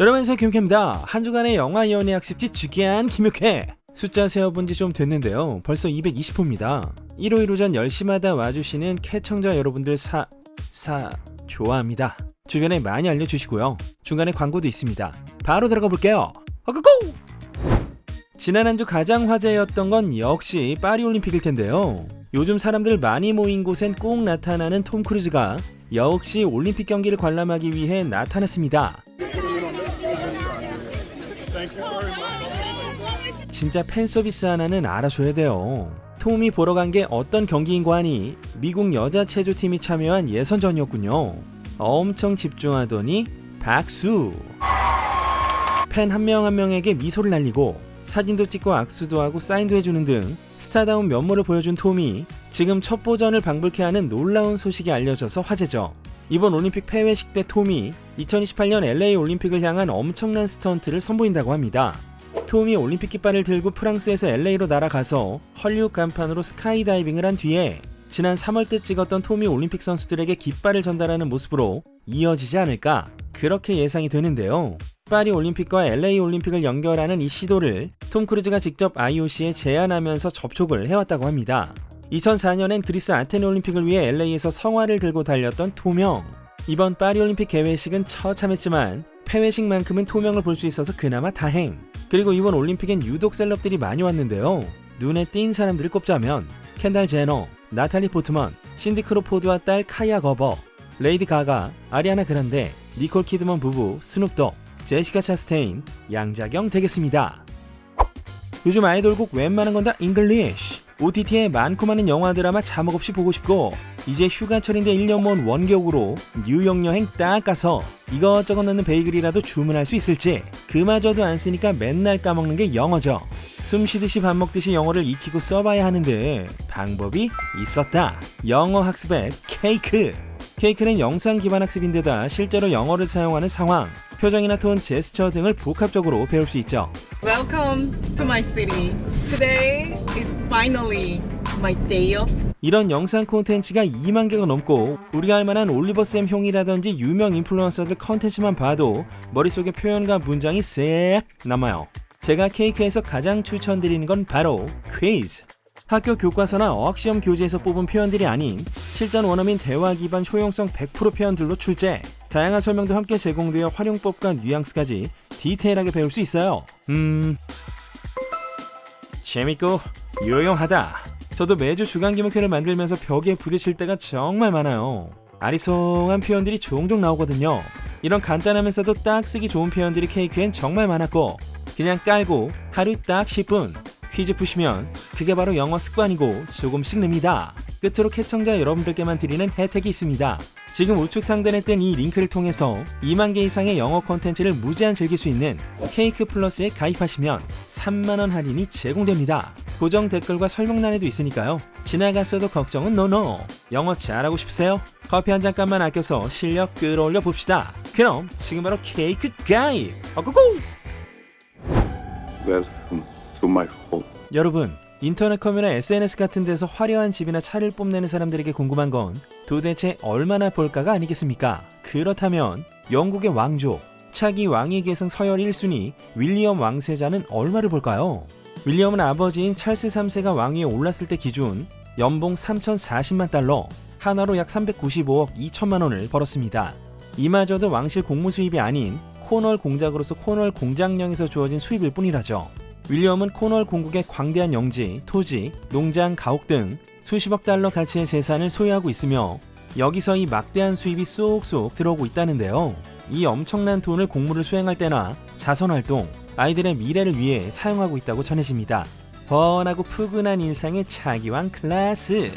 여러분 안녕하세요 김육회입니다. 한 주간의 영화 연예 학습지 주기한 김육회 숫자 세어본 지 좀 됐는데요. 벌써 220호입니다. 일요일 오전 10시마다 와주시는 캐청자 여러분들 사... 사... 좋아합니다. 주변에 많이 알려주시고요. 중간에 광고도 있습니다. 바로 들어가 볼게요. 아까고! 지난 한 주 가장 화제였던 건 역시 파리올림픽일 텐데요. 요즘 사람들 많이 모인 곳엔 꼭 나타나는 톰 크루즈가 역시 올림픽 경기를 관람하기 위해 나타났습니다. 진짜 팬 서비스 하나는 알아줘야 돼요. 톰이 보러 간 게 어떤 경기인고 하니 미국 여자 체조팀이 참여한 예선전이었군요. 엄청 집중하더니 박수! 팬 한명한 명에게 미소를 날리고 사진도 찍고 악수도 하고 사인도 해주는 등 스타다운 면모를 보여준 톰이 지금 첫 보전을 방불케 하는 놀라운 소식이 알려져서 화제죠. 이번 올림픽 폐회식 때 톰이 2028년 LA 올림픽을 향한 엄청난 스턴트를 선보인다고 합니다. 톰이 올림픽 깃발을 들고 프랑스에서 LA로 날아가서 헐리우드 간판으로 스카이다이빙을 한 뒤에 지난 3월 때 찍었던 톰이 올림픽 선수들에게 깃발을 전달하는 모습으로 이어지지 않을까 그렇게 예상이 되는데요. 파리 올림픽과 LA 올림픽을 연결하는 이 시도를 톰 크루즈가 직접 IOC에 제안하면서 접촉을 해왔다고 합니다. 2004년엔 그리스 아테네 올림픽을 위해 LA에서 성화를 들고 달렸던 토명. 이번 파리 올림픽 개회식은 처참했지만 폐회식만큼은 토명을 볼 수 있어서 그나마 다행. 그리고 이번 올림픽엔 유독 셀럽들이 많이 왔는데요. 눈에 띈 사람들을 꼽자면 켄달 제너, 나탈리 포트먼, 신디 크로포드와 딸 카야 거버, 레이디 가가, 아리아나 그란데, 니콜 키드먼 부부, 스눕독, 제시카 차스테인, 양자경 되겠습니다. 요즘 아이돌곡 웬만한 건 다 잉글리쉬. OTT에 많고 많은 영화 드라마 자막 없이 보고 싶고 이제 휴가철인데 1년 먼 원격으로 뉴욕 여행 딱 가서 이것저것 넣는 베이글이라도 주문할 수 있을지 그마저도 안 쓰니까 맨날 까먹는 게 영어죠. 숨 쉬듯이 밥 먹듯이 영어를 익히고 써봐야 하는데 방법이 있었다. 영어 학습의 케이크. 케이크는 영상 기반 학습인데다 실제로 영어를 사용하는 상황, 표정이나 톤, 제스처 등을 복합적으로 배울 수 있죠. Welcome to my city. Today finally my day off. 이런 영상 콘텐츠가 2만 개가 넘고 우리가 알만한 올리버쌤 형이라든지 유명 인플루언서들 컨텐츠만 봐도 머릿속에 표현과 문장이 쎄 남아요. 제가 케이크에서 가장 추천드리는 건 바로 퀴즈. 학교 교과서나 어학시험 교재에서 뽑은 표현들이 아닌 실전 원어민 대화 기반 효용성 100% 표현들로 출제. 다양한 설명도 함께 제공되어 활용법과 뉘앙스까지 디테일하게 배울 수 있어요. 음, 재밌고 유용하다. 저도 매주 주간 기목회를 만들면서 벽에 부딪힐 때가 정말 많아요. 아리송한 표현들이 종종 나오거든요. 이런 간단하면서도 딱 쓰기 좋은 표현들이 케이크엔 정말 많았고 그냥 깔고 하루 딱 10분 퀴즈 푸시면 그게 바로 영어 습관이고 조금씩 늡니다. 끝으로 캐청자 여러분들께만 드리는 혜택이 있습니다. 지금 우측 상단에 뜬 이 링크를 통해서 2만 개 이상의 영어 콘텐츠를 무제한 즐길 수 있는 케이크 플러스에 가입하시면 3만 원 할인이 제공됩니다. 고정 댓글과 설명란에도 있으니까요. 지나갔어도 걱정은 노노. 영어 잘하고 싶으세요? 커피 한 잔값만 아껴서 실력 끌어올려 봅시다. 그럼 지금 바로 케이크 가입. 어고고! Welcome to my home. 여러분, 인터넷 커뮤나 SNS 같은 데서 화려한 집이나 차를 뽐내는 사람들에게 궁금한 건 도대체 얼마나 벌까가 아니겠습니까? 그렇다면 영국의 왕족, 차기 왕위 계승 서열 1순위 윌리엄 왕세자는 얼마를 벌까요? 윌리엄은 아버지인 찰스 3세가 왕위에 올랐을 때 기준 연봉 3,040만 달러, 하나로 약 395억 2천만 원을 벌었습니다. 이마저도 왕실 공무 수입이 아닌 코널 공작으로서 코널 공장령에서 주어진 수입일 뿐이라죠. 윌리엄은 코널 공국의 광대한 영지, 토지, 농장, 가옥 등 수십억 달러 가치의 재산을 소유하고 있으며 여기서 이 막대한 수입이 쏙쏙 들어오고 있다는데요. 이 엄청난 돈을 공무를 수행할 때나 자선 활동, 아이들의 미래를 위해 사용하고 있다고 전해집니다. 번하고 푸근한 인상의 차기왕 클래스.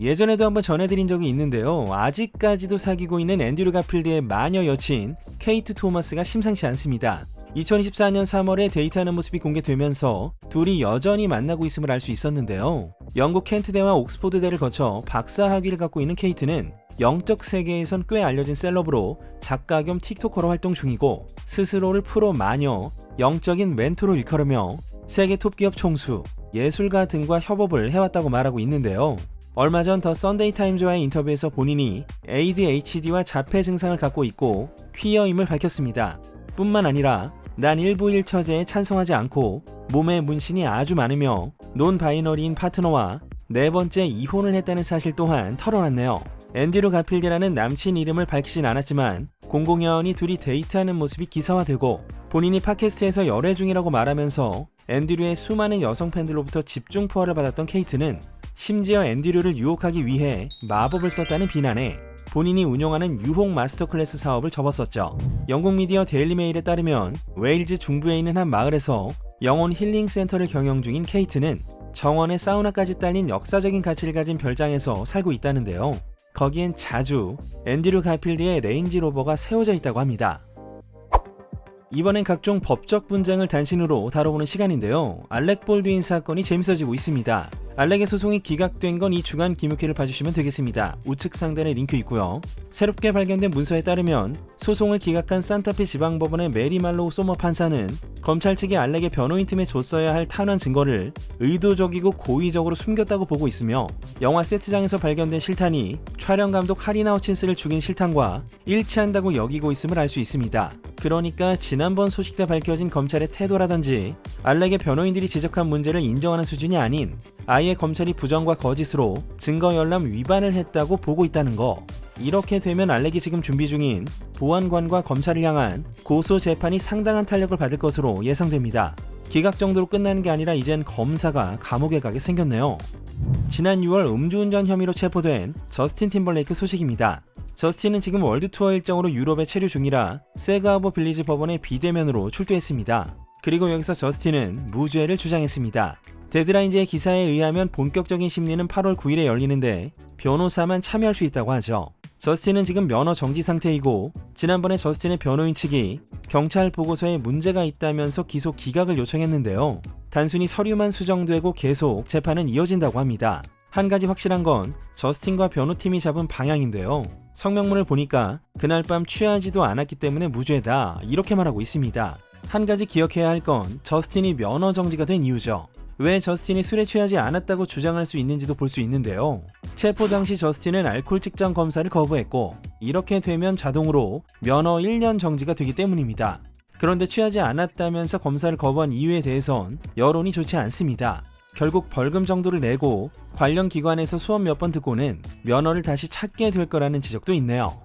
예전에도 한번 전해드린 적이 있는데요. 아직까지도 사귀고 있는 앤드류 가필드의 마녀 여친 케이트 토마스가 심상치 않습니다. 2024년 3월에 데이트하는 모습이 공개되면서 둘이 여전히 만나고 있음을 알 수 있었는데요. 영국 켄트대와 옥스포드대를 거쳐 박사 학위를 갖고 있는 케이트는 영적 세계에선 꽤 알려진 셀럽으로 작가 겸 틱토커로 활동 중이고 스스로를 프로 마녀, 영적인 멘토로 일컬으며 세계 톱 기업 총수, 예술가 등과 협업을 해왔다고 말하고 있는데요. 얼마 전 더 썬데이 타임즈와의 인터뷰에서 본인이 ADHD와 자폐 증상을 갖고 있고 퀴어임을 밝혔습니다. 뿐만 아니라 난 일부 일 처제에 찬성하지 않고 몸에 문신이 아주 많으며 논 바이너리인 파트너와 네 번째 이혼을 했다는 사실 또한 털어놨네요. 앤드류 가필드라는 남친 이름을 밝히진 않았지만 공공연히 둘이 데이트하는 모습이 기사화되고 본인이 팟캐스트에서 열애 중이라고 말하면서 앤드류의 수많은 여성 팬들로부터 집중 포화를 받았던 케이트는 심지어 앤드류를 유혹하기 위해 마법을 썼다는 비난에 본인이 운영하는 유혹 마스터 클래스 사업을 접었었죠. 영국 미디어 데일리메일에 따르면 웨일즈 중부에 있는 한 마을에서 영혼 힐링 센터를 경영 중인 케이트는 정원에 사우나까지 딸린 역사적인 가치를 가진 별장에서 살고 있다는데요. 거기엔 자주 앤드류 가필드의 레인지 로버가 세워져 있다고 합니다. 이번엔 각종 법적 분쟁을 단신으로 다뤄보는 시간인데요. 알렉 볼드윈 사건이 재밌어지고 있습니다. 알렉의 소송이 기각된 건 이 주간 기묵회를 봐주시면 되겠습니다. 우측 상단에 링크 있고요. 새롭게 발견된 문서에 따르면 소송을 기각한 산타페 지방법원의 메리 말로우 소머 판사는 검찰 측이 알렉의 변호인 팀에 줬어야 할 탄환 증거를 의도적이고 고의적으로 숨겼다고 보고 있으며 영화 세트장에서 발견된 실탄이 촬영 감독 하리나 허친스를 죽인 실탄과 일치한다고 여기고 있음을 알 수 있습니다. 그러니까 지난번 소식 때 밝혀진 검찰의 태도라든지 알렉의 변호인들이 지적한 문제를 인정하는 수준이 아닌 아예 검찰이 부정과 거짓으로 증거 열람 위반을 했다고 보고 있다는 거. 이렇게 되면 알렉이 지금 준비 중인 보안관과 검찰을 향한 고소 재판이 상당한 탄력을 받을 것으로 예상됩니다. 기각 정도로 끝나는 게 아니라 이젠 검사가 감옥에 가게 생겼네요. 지난 6월 음주운전 혐의로 체포된 저스틴 팀벌레이크 소식입니다. 저스틴은 지금 월드 투어 일정으로 유럽에 체류 중이라 세가하버 빌리지 법원의 비대면으로 출두했습니다. 그리고 여기서 저스틴은 무죄를 주장했습니다. 데드라인즈의 기사에 의하면 본격적인 심리는 8월 9일에 열리는데 변호사만 참여할 수 있다고 하죠. 저스틴은 지금 면허 정지 상태이고 지난번에 저스틴의 변호인 측이 경찰 보고서에 문제가 있다면서 기소 기각을 요청했는데요. 단순히 서류만 수정되고 계속 재판은 이어진다고 합니다. 한 가지 확실한 건 저스틴과 변호팀이 잡은 방향인데요. 성명문을 보니까 그날 밤 취하지도 않았기 때문에 무죄다 이렇게 말하고 있습니다. 한 가지 기억해야 할 건 저스틴이 면허 정지가 된 이유죠. 왜 저스틴이 술에 취하지 않았다고 주장할 수 있는지도 볼 수 있는데요. 체포 당시 저스틴은 알코올 측정 검사를 거부했고 이렇게 되면 자동으로 면허 1년 정지가 되기 때문입니다. 그런데 취하지 않았다면서 검사를 거부한 이유에 대해선 여론이 좋지 않습니다. 결국 벌금 정도를 내고 관련 기관에서 수업 몇 번 듣고는 면허를 다시 찾게 될 거라는 지적도 있네요.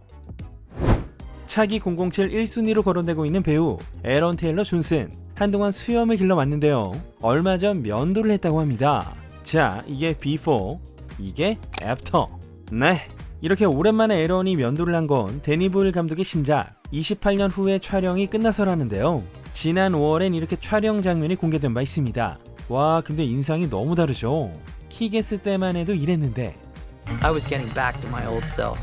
차기 007 1순위로 거론되고 있는 배우 에런 테일러 존슨 한동안 수염을 길러왔는데요. 얼마 전 면도를 했다고 합니다. 자, 이게 before, 이게 after. 네, 이렇게 오랜만에 에런이 면도를 한 건 데니볼 감독의 신작 28년 후에 촬영이 끝나서라는데요. 지난 5월엔 이렇게 촬영 장면이 공개된 바 있습니다. 와, 근데 인상이 너무 다르죠. 키게스 때만 해도 이랬는데 I was getting back to my old self.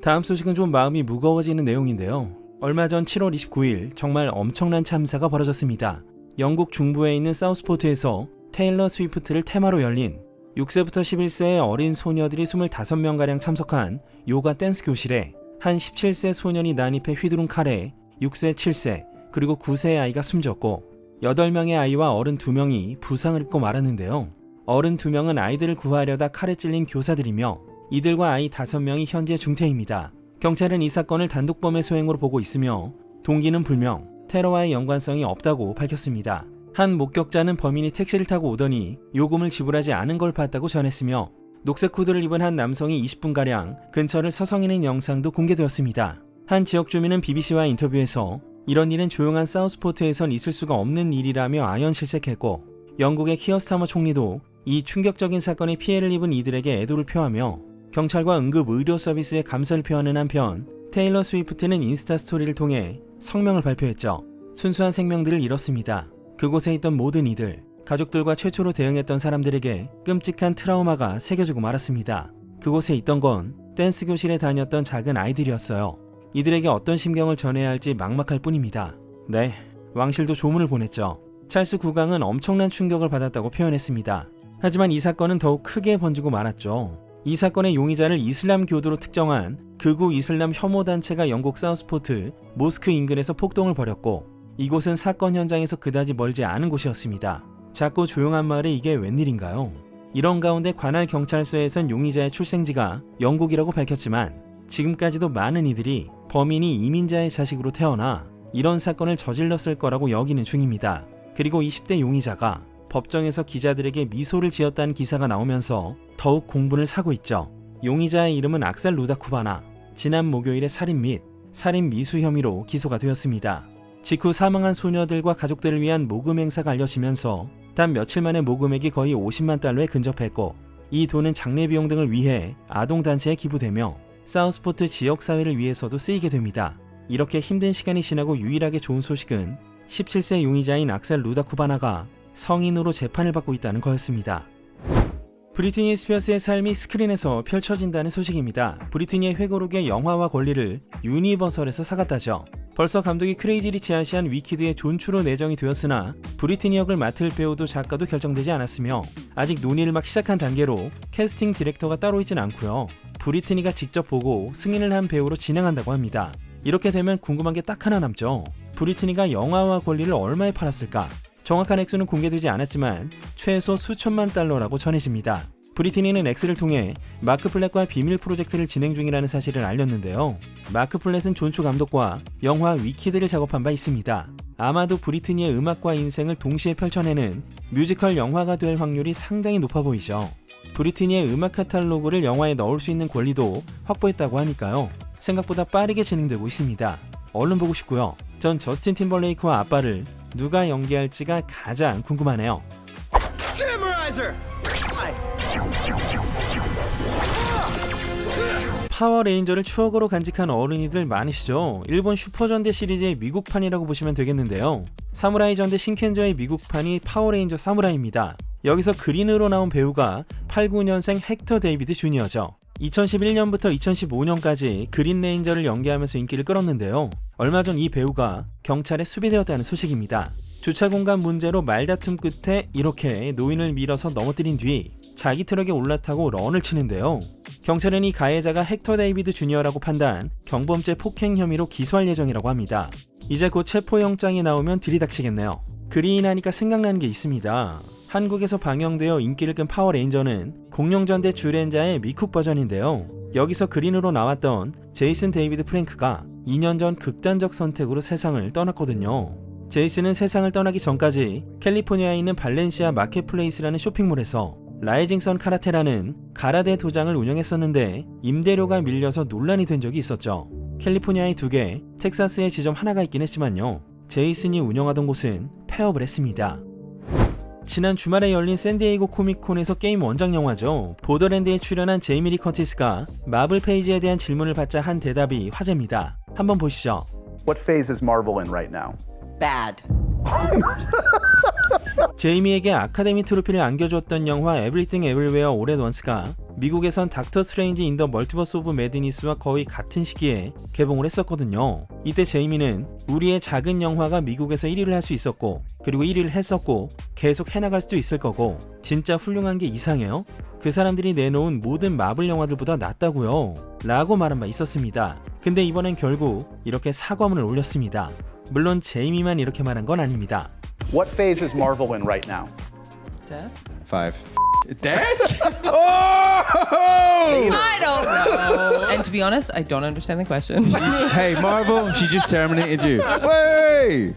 다음 소식은 좀 마음이 무거워지는 내용인데요. 얼마 전 7월 29일 정말 엄청난 참사가 벌어졌습니다. 영국 중부에 있는 사우스포트에서 테일러 스위프트를 테마로 열린 6세부터 11세의 어린 소녀들이 25명가량 참석한 요가 댄스 교실에 한 17세 소년이 난입해 휘두른 칼에 6세, 7세, 그리고 9세의 아이가 숨졌고 8명의 아이와 어른 2명이 부상을 입고 말았는데요. 어른 2명은 아이들을 구하려다 칼에 찔린 교사들이며 이들과 아이 5명이 현재 중태입니다. 경찰은 이 사건을 단독범의 소행으로 보고 있으며 동기는 불명, 테러와의 연관성이 없다고 밝혔습니다. 한 목격자는 범인이 택시를 타고 오더니 요금을 지불하지 않은 걸 봤다고 전했으며 녹색 후드를 입은 한 남성이 20분가량 근처를 서성이는 영상도 공개되었습니다. 한 지역 주민은 BBC와 인터뷰에서 이런 일은 조용한 사우스포트에선 있을 수가 없는 일이라며 아연 실색했고 영국의 키어스타머 총리도 이 충격적인 사건에 피해를 입은 이들에게 애도를 표하며 경찰과 응급 의료 서비스에 감사를 표하는 한편 테일러 스위프트는 인스타 스토리를 통해 성명을 발표했죠. 순수한 생명들을 잃었습니다. 그곳에 있던 모든 이들, 가족들과 최초로 대응했던 사람들에게 끔찍한 트라우마가 새겨지고 말았습니다. 그곳에 있던 건 댄스 교실에 다녔던 작은 아이들이었어요. 이들에게 어떤 심경을 전해야 할지 막막할 뿐입니다. 네, 왕실도 조문을 보냈죠. 찰스 국왕은 엄청난 충격을 받았다고 표현했습니다. 하지만 이 사건은 더욱 크게 번지고 말았죠. 이 사건의 용의자를 이슬람 교도로 특정한 극우 이슬람 혐오 단체가 영국 사우스포트 모스크 인근에서 폭동을 벌였고 이곳은 사건 현장에서 그다지 멀지 않은 곳이었습니다. 작고 조용한 마을에 이게 웬일인가요? 이런 가운데 관할 경찰서에선 용의자의 출생지가 영국이라고 밝혔지만 지금까지도 많은 이들이 범인이 이민자의 자식으로 태어나 이런 사건을 저질렀을 거라고 여기는 중입니다. 그리고 20대 용의자가 법정에서 기자들에게 미소를 지었다는 기사가 나오면서 더욱 공분을 사고 있죠. 용의자의 이름은 악살 루다쿠바나. 지난 목요일에 살인 및 살인 미수 혐의로 기소가 되었습니다. 직후 사망한 소녀들과 가족들을 위한 모금 행사가 알려지면서 단 며칠 만에 모금액이 거의 50만 달러에 근접했고 이 돈은 장례 비용 등을 위해 아동 단체에 기부되며 사우스포트 지역 사회를 위해서도 쓰이게 됩니다. 이렇게 힘든 시간이 지나고 유일하게 좋은 소식은 17세 용의자인 악셀 루다쿠바나가 성인으로 재판을 받고 있다는 거였습니다. 브리트니 스피어스의 삶이 스크린에서 펼쳐진다는 소식입니다. 브리트니의 회고록의 영화화 권리를 유니버설에서 사갔다죠. 벌써 감독이 크레이지 리치 아시안 위키드의 존추로 내정이 되었으나 브리트니 역을 맡을 배우도 작가도 결정되지 않았으며 아직 논의를 막 시작한 단계로 캐스팅 디렉터가 따로 있진 않고요. 브리트니가 직접 보고 승인을 한 배우로 진행한다고 합니다. 이렇게 되면 궁금한 게 딱 하나 남죠. 브리트니가 영화화 권리를 얼마에 팔았을까? 정확한 액수는 공개되지 않았지만 최소 수천만 달러라고 전해집니다. 브리트니는 X를 통해 마크 플랫과 비밀 프로젝트를 진행 중이라는 사실을 알렸는데요. 마크 플랫은 존추 감독과 영화 위키드를 작업한 바 있습니다. 아마도 브리트니의 음악과 인생을 동시에 펼쳐내는 뮤지컬 영화가 될 확률이 상당히 높아 보이죠. 브리트니의 음악 카탈로그를 영화에 넣을 수 있는 권리도 확보했다고 하니까요. 생각보다 빠르게 진행되고 있습니다. 얼른 보고 싶고요. 전 저스틴 팀벌레이크와 아빠를 누가 연기할지가 가장 궁금하네요. 파워레인저를 추억으로 간직한 어른이들 많으시죠? 일본 슈퍼전대 시리즈의 미국판이라고 보시면 되겠는데요. 사무라이 전대 신켄저의 미국판이 파워레인저 사무라이입니다. 여기서 그린으로 나온 배우가 89년생 헥터 데이비드 주니어죠. 2011년부터 2015년까지 그린 레인저를 연기하면서 인기를 끌었는데요. 얼마 전 이 배우가 경찰에 수배되었다는 소식입니다. 주차 공간 문제로 말다툼 끝에 이렇게 노인을 밀어서 넘어뜨린 뒤 자기 트럭에 올라타고 런을 치는데요. 경찰은 이 가해자가 헥터 데이비드 주니어라고 판단, 경범죄 폭행 혐의로 기소할 예정이라고 합니다. 이제 곧 체포영장이 나오면 들이닥치겠네요. 그린 하니까 생각나는 게 있습니다. 한국에서 방영되어 인기를 끈 파워레인저는 공룡전 대 주렌자의 미쿡 버전인데요. 여기서 그린으로 나왔던 제이슨 데이비드 프랭크가 2년 전 극단적 선택으로 세상을 떠났거든요. 제이슨은 세상을 떠나기 전까지 캘리포니아에 있는 발렌시아 마켓플레이스라는 쇼핑몰에서 라이징 선 카라테라는 가라데 도장을 운영했었는데 임대료가 밀려서 논란이 된 적이 있었죠. 캘리포니아에 두 개, 텍사스에 지점 하나가 있긴 했지만요. 제이슨이 운영하던 곳은 폐업을 했습니다. 지난 주말에 열린 샌디에이고 코미콘에서 게임 원작 영화죠. 보더랜드에 출연한 제이미 리 커티스가 마블 페이지에 대한 질문을 받자 한 대답이 화제입니다. 한번 보시죠. What phase is Marvel in right now? Bad. 제이미에게 아카데미 트로피를 안겨줬던 영화 에브리띵 에블웨어 올해 원스가 미국에선 닥터 스트레인지 인 더 멀티버스 오브 매드니스와 거의 같은 시기에 개봉을 했었거든요. 이때 제이미는 우리의 작은 영화가 미국에서 1위를 할 수 있었고 그리고 1위를 했었고 계속 해나갈 수도 있을 거고 진짜 훌륭한 게 이상해요. 그 사람들이 내놓은 모든 마블 영화들보다 낫다고요. 라고 말한 바 있었습니다. 근데 이번엔 결국 이렇게 사과문을 올렸습니다. 물론 제이미만 이렇게 말한 건 아닙니다. What phase is Marvel in right now? 5 That? oh! I don't know. and to be honest, I don't understand the question. hey, Marvel, she just terminated you. Way!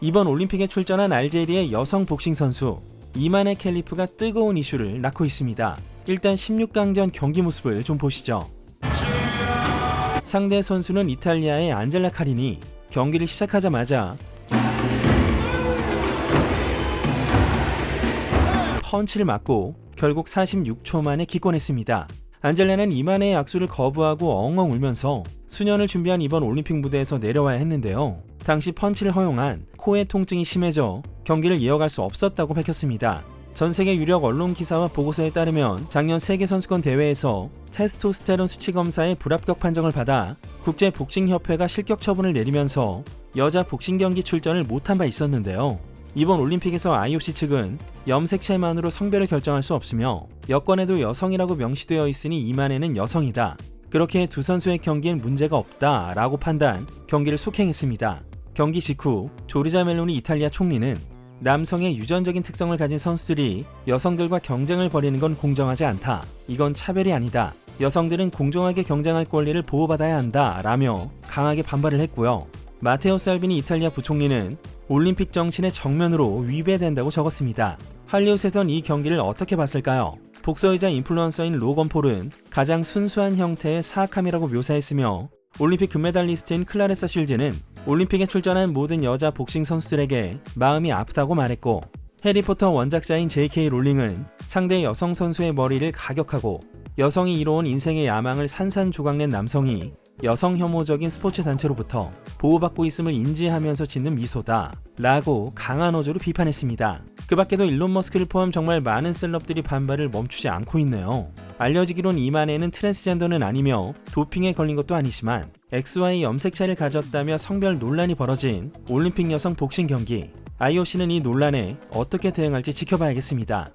이번 올림픽에 출전한 알제리의 여성 복싱 선수 이만의 캘리프가 뜨거운 이슈를 낳고 있습니다. 일단 16강전 경기 모습을 좀 보시죠. 상대 선수는 이탈리아의 안젤라 카리니 경기를 시작하자마자 펀치를 맞고 결국 46초 만에 기권했습니다. 안젤라는 이만의 악수를 거부하고 엉엉 울면서 수년을 준비한 이번 올림픽 무대에서 내려와야 했는데요. 당시 펀치를 허용한 코의 통증이 심해져 경기를 이어갈 수 없었다고 밝혔습니다. 전 세계 유력 언론 기사와 보고서에 따르면 작년 세계 선수권 대회에서 테스토스테론 수치 검사의 불합격 판정을 받아 국제 복싱 협회가 실격 처분을 내리면서 여자 복싱 경기 출전을 못한 바 있었는데요. 이번 올림픽에서 IOC 측은 염색체만으로 성별을 결정할 수 없으며 여권에도 여성이라고 명시되어 있으니 이만에는 여성이다. 그렇게 두 선수의 경기엔 문제가 없다 라고 판단, 경기를 속행했습니다. 경기 직후 조르자 멜로니 이탈리아 총리는 남성의 유전적인 특성을 가진 선수들이 여성들과 경쟁을 벌이는 건 공정하지 않다. 이건 차별이 아니다. 여성들은 공정하게 경쟁할 권리를 보호받아야 한다. 라며 강하게 반발을 했고요. 마테오 살비니 이탈리아 부총리는 올림픽 정신의 정면으로 위배된다고 적었습니다. 할리우드에선 이 경기를 어떻게 봤을까요? 복서이자 인플루언서인 로건 폴은 가장 순수한 형태의 사악함이라고 묘사했으며 올림픽 금메달리스트인 클라레사 쉴즈는 올림픽에 출전한 모든 여자 복싱 선수들에게 마음이 아프다고 말했고 해리포터 원작자인 J.K. 롤링은 상대 여성 선수의 머리를 가격하고 여성이 이뤄온 인생의 야망을 산산조각낸 남성이 여성 혐오적인 스포츠 단체로부터 보호받고 있음을 인지하면서 짓는 미소다 라고 강한 어조로 비판했습니다. 그 밖에도 일론 머스크를 포함 정말 많은 셀럽들이 반발을 멈추지 않고 있네요. 알려지기론 이만에는 트랜스젠더는 아니며 도핑에 걸린 것도 아니지만 XY 염색차를 가졌다며 성별 논란이 벌어진 올림픽 여성 복싱 경기 IOC는 이 논란에 어떻게 대응할지 지켜봐야겠습니다.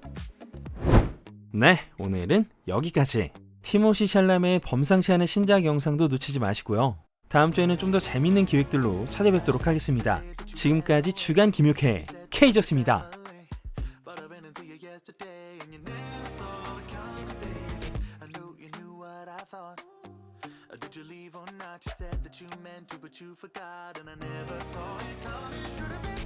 네, 오늘은 여기까지. 티모시 샬라메의 범상치 않은 신작 영상도 놓치지 마시고요. 다음 주에는 좀 더 재밌는 기획들로 찾아뵙도록 하겠습니다. 지금까지 주간 김육회. Uh, Did you leave or not? You said that you meant to, but you forgot, and I never saw it coming. Should've been